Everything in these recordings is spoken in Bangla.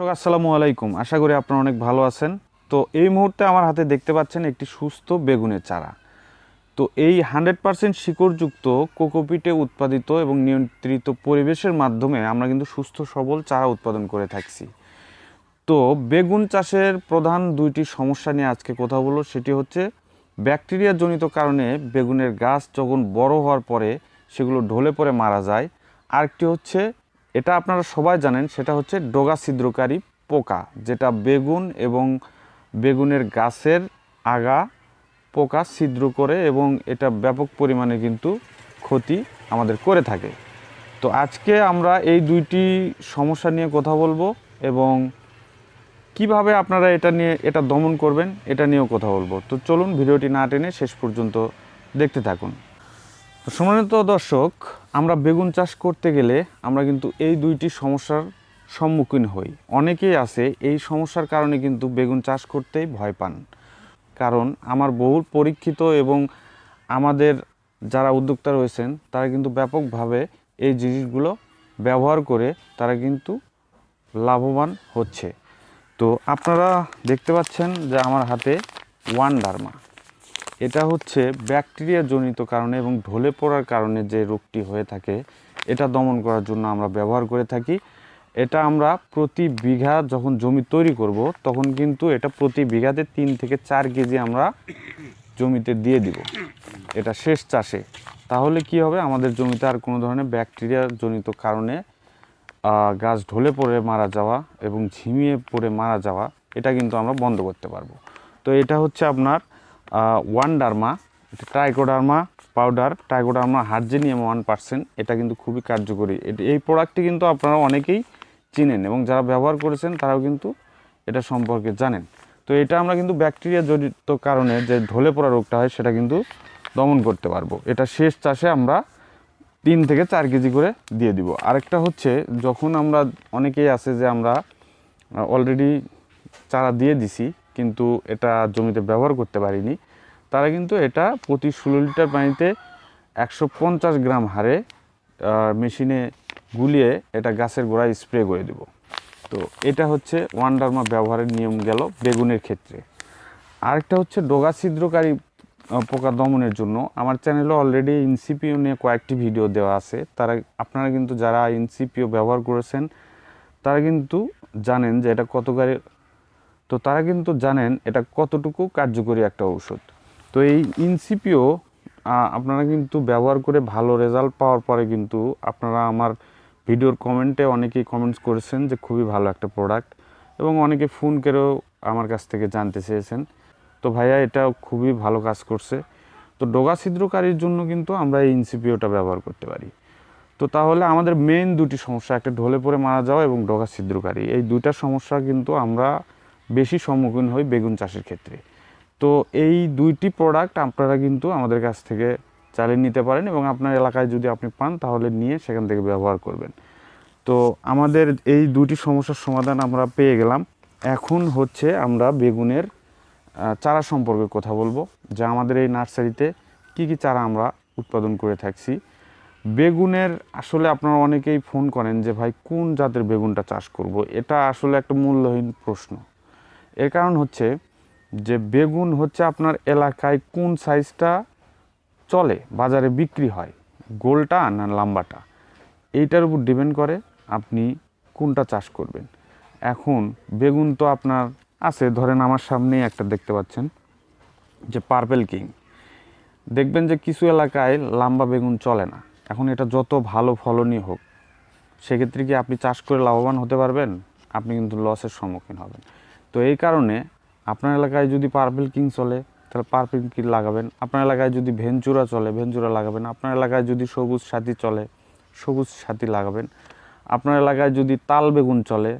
দর্শক, আসসালামু আলাইকুম। আশা করি আপনারা অনেক ভালো আছেন। তো এই মুহূর্তে আমার হাতে দেখতে পাচ্ছেন একটি সুস্থ বেগুনের চারা। তো এই হান্ড্রেড পার্সেন্ট শিকড়যুক্ত কোকোপিটে উৎপাদিত এবং নিয়ন্ত্রিত পরিবেশের মাধ্যমে আমরা কিন্তু সুস্থ, সবল চারা উৎপাদন করে থাকছি। তো বেগুন চাষের প্রধান দুইটি সমস্যা নিয়ে আজকে কথা বলব, সেটি হচ্ছে ব্যাকটেরিয়া জনিত কারণে বেগুনের গাছ যখন বড় হওয়ার পরে সেগুলো ঢলে পড়ে মারা যায়। আরেকটি হচ্ছে এটা আপনারা সবাই জানেন, সেটা হচ্ছে ডোগা ছিদ্রকারী পোকা, যেটা বেগুন এবং বেগুনের গাছের আগা পোকা ছিদ্র করে এবং এটা ব্যাপক পরিমাণে কিন্তু ক্ষতি আমাদের করে থাকে। তো আজকে আমরা এই দুইটি সমস্যা নিয়ে কথা বলব এবং কীভাবে আপনারা এটা নিয়ে, এটা দমন করবেন, এটা নিয়েও কথা বলব। তো চলুন ভিডিওটি না টেনে শেষ পর্যন্ত দেখতে থাকুন। তো সম্মানিত দর্শক, আমরা বেগুন চাষ করতে গেলে আমরা কিন্তু এই দুইটি সমস্যার সম্মুখীন হই। অনেকেই আছে এই সমস্যার কারণে কিন্তু বেগুন চাষ করতেই ভয় পান। কারণ আমার বহুল পরীক্ষিত এবং আমাদের যারা উদ্যোক্তা রয়েছেন, তারা কিন্তু ব্যাপকভাবে এই জিনিসগুলো ব্যবহার করে তারা কিন্তু লাভবান হচ্ছে। তো আপনারা দেখতে পাচ্ছেন যে আমার হাতে ওয়ান ডার্মা। এটা হচ্ছে ব্যাকটেরিয়া জনিত কারণে এবং ঢলে পড়ার কারণে যে রোগটি হয়ে থাকে, এটা দমন করার জন্য আমরা ব্যবহার করে থাকি। এটা আমরা প্রতি বিঘা যখন জমি তৈরি করব, তখন কিন্তু এটা প্রতি বিঘাতে তিন থেকে চার কেজি আমরা জমিতে দিয়ে দিব। এটা শেষ চাষে। তাহলে কি হবে? আমাদের জমিতে আর কোনো ধরনের ব্যাকটেরিয়া জনিত কারণে গাছ ঢলে পড়ে মারা যাওয়া এবং ঝিমিয়ে পড়ে মারা যাওয়া, এটা কিন্তু আমরা বন্ধ করতে পারব। তো এটা হচ্ছে আপনার one derma trichoderma powder trichoderma harzianum one percent এটা কিন্তু খুবই কার্যকরী। এটি- এই প্রোডাক্টটি কিন্তু আপনারা অনেকেই চিনেন এবং যারা ব্যবহার করেছেন, তারাও কিন্তু এটা সম্পর্কে জানেন। তো এটা আমরা কিন্তু ব্যাকটেরিয়া জড়িত কারণে যে ঢলে পড়া রোগটা হয়, সেটা কিন্তু দমন করতে পারব। এটা শেষ চাষে আমরা তিন থেকে চার কেজি করে দিয়ে দিব। আরেকটা হচ্ছে, যখন আমরা অনেকেই আছে যে আমরা অলরেডি চারা দিয়ে দিছি কিন্তু এটা জমিতে ব্যবহার করতে পারিনি। তারা কিন্তু এটা প্রতি ষোলো লিটার পানিতে একশো পঞ্চাশ গ্রাম হারে মেশিনে গুলিয়ে এটা গাছের গোড়ায় স্প্রে করে দেব। তো এটা হচ্ছে ওয়ান্ডারমা ব্যবহারের নিয়ম গেল বেগুনের ক্ষেত্রে। আরেকটা হচ্ছে ডোগা ছিদ্রকারী পোকা দমনের জন্য। আমার চ্যানেলে অলরেডি ইনসিপিও নিয়ে কয়েকটি ভিডিও দেওয়া আছে। তারা, আপনারা কিন্তু যারা ইনসিপিও ব্যবহার করেছেন, তারা কিন্তু জানেন যে এটা কতকারী তো তারা কিন্তু জানেন এটা কতটুকু কার্যকরী একটা ঔষধ। তো এই ইনসিপিও আপনারা কিন্তু ব্যবহার করে ভালো রেজাল্ট পাওয়ার পরে কিন্তু আপনারা আমার ভিডিওর কমেন্টে অনেকেই কমেন্টস করেছেন যে খুবই ভালো একটা প্রোডাক্ট এবং অনেকে ফোন করেও আমার কাছ থেকে জানতে চেয়েছেন। তো ভাইয়া এটা খুবই ভালো কাজ করছে। তো ডোগা ছিদ্রকারীর জন্য কিন্তু আমরা এই ইনসিপিওটা ব্যবহার করতে পারি। তো তাহলে আমাদের মেইন দুটি সমস্যা, একটা ঢলে পড়ে মারা যাওয়া এবং ডোগা ছিদ্রকারী এই দুইটা সমস্যা কিন্তু আমরা বেশি সম্মুখীন হই বেগুন চাষের ক্ষেত্রে। তো এই দুইটি প্রোডাক্ট আপনারা কিন্তু আমাদের কাছ থেকে চালিয়ে নিতে পারেন এবং আপনার এলাকায় যদি আপনি পান তাহলে নিয়ে সেখান থেকে ব্যবহার করবেন। তো আমাদের এই দুটি সমস্যার সমাধান আমরা পেয়ে গেলাম। এখন হচ্ছে আমরা বেগুনের চারা সম্পর্কে কথা বলব, যা আমাদের এই নার্সারিতে কি কি চারা আমরা উৎপাদন করে থাকছি। বেগুনের, আসলে আপনারা অনেকেই ফোন করেন যে, ভাই, কোন জাতের বেগুনটা চাষ করব? এটা আসলে একটা মূল্যহীন প্রশ্ন। এর কারণ হচ্ছে যে বেগুন হচ্ছে আপনার এলাকায় কোন সাইজটা চলে, বাজারে বিক্রি হয়, গোলটা না লাম্বাটা? এইটার উপর ডিপেন্ড করে আপনি কোনটা চাষ করবেন। এখন বেগুন তো আপনার আছে, ধরেন আমার সামনেই একটা দেখতে পাচ্ছেন, যে পার্পেল কিং। দেখবেন যে কিছু এলাকায় লাম্বা বেগুন চলে না। এখন এটা যত ভালো ফলনই হোক, সেক্ষেত্রে কি আপনি চাষ করে লাভবান হতে পারবেন? আপনি কিন্তু লসের সম্মুখীন হবেন। তো এই কারণে আপনার এলাকায় যদি পার্পেল কিং চলে, তাহলে পার্পেল কিং লাগাবেন। আপনার এলাকায় যদি ভেঞ্চুরা চলে, ভেঞ্চুরা লাগাবেন। আপনার এলাকায় যদি সবুজ সাথী চলে, সবুজ সাথী লাগাবেন। আপনার এলাকায় যদি তাল বেগুন চলে,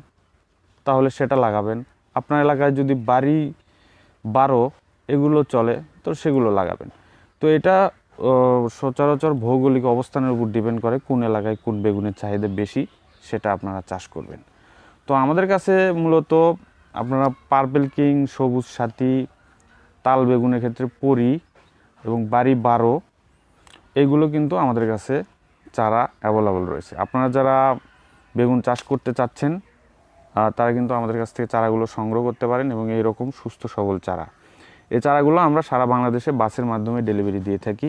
তাহলে সেটা লাগাবেন। আপনার এলাকায় যদি বাড়ি বারো এগুলো চলে, তো সেগুলো লাগাবেন। তো এটা সচরাচর ভৌগোলিক অবস্থানের উপর ডিপেন্ড করে কোন এলাকায় কোন বেগুনের চাহিদা বেশি, সেটা আপনারা চাষ করবেন। তো আমাদের কাছে মূলত আপনারা পার্পেল কিং, সবুজ সাথী, তাল বেগুনের ক্ষেত্রে পরি এবং বাড়ি বারো, এগুলো কিন্তু আমাদের কাছে চারা অ্যাভেলেবল রয়েছে। আপনারা যারা বেগুন চাষ করতে চাচ্ছেন তারা কিন্তু আমাদের কাছ থেকে চারাগুলো সংগ্রহ করতে পারেন এবং এইরকম সুস্থ সবল চারা। এই চারাগুলো আমরা সারা বাংলাদেশে বাসের মাধ্যমে ডেলিভারি দিয়ে থাকি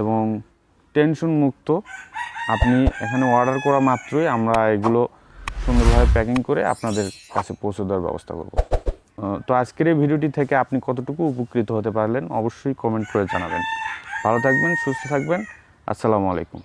এবং টেনশন মুক্ত। আপনি এখানে অর্ডার করা মাত্রই আমরা এগুলো সুন্দরভাবে প্যাকিং করে আপনাদের কাছে পৌঁছে দেওয়ার ব্যবস্থা করব। তো আজকের এই ভিডিওটি থেকে আপনি কতটুকু উপকৃত হতে পারলেন অবশ্যই কমেন্ট করে জানাবেন। ভালো থাকবেন, সুস্থ থাকবেন। আসসালামু আলাইকুম।